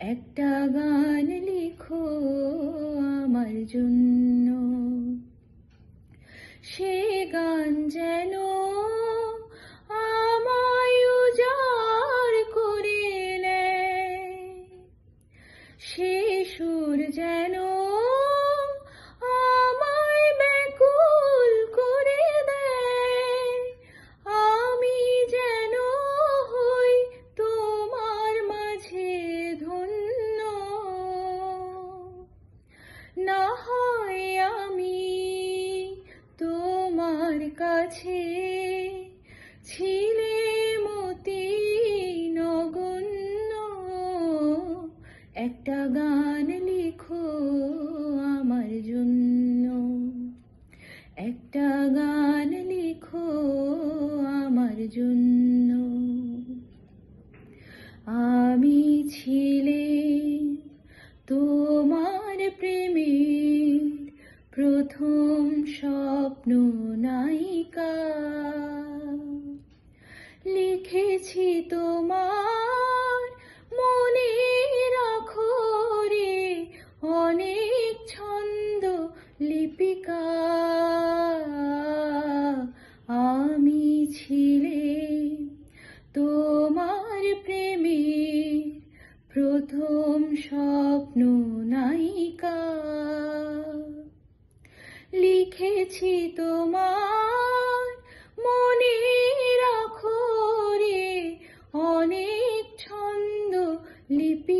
একটা গান লিখো আমার জন্য। সে গান যেন আমায় উজাড় করে সে সুর যেন কাছে ছিলে মতি নগণ্য একটা গান লিখো আমার জন্য। একটা গান লিখো আমার জন্য। আমি ছিলে প্রথম স্বপ্ন নায়িকা। লিখেছি তোমার মনে রাখো রে, অনেক ছন্দ লিপিকা। আমি ছিলে তোমার প্রেমের প্রথম স্বপ্ন নায়িকা। লিখেছি তোমার। মনে রাখো রে অনেক ছন্দ লিপিকা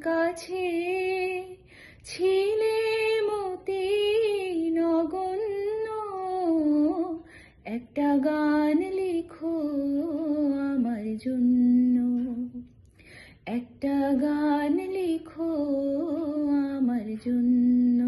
কাছে ছিলে মতি নগণ্য একটা গান লিখো আমার জন্য। একটা গান লিখো আমার জন্য।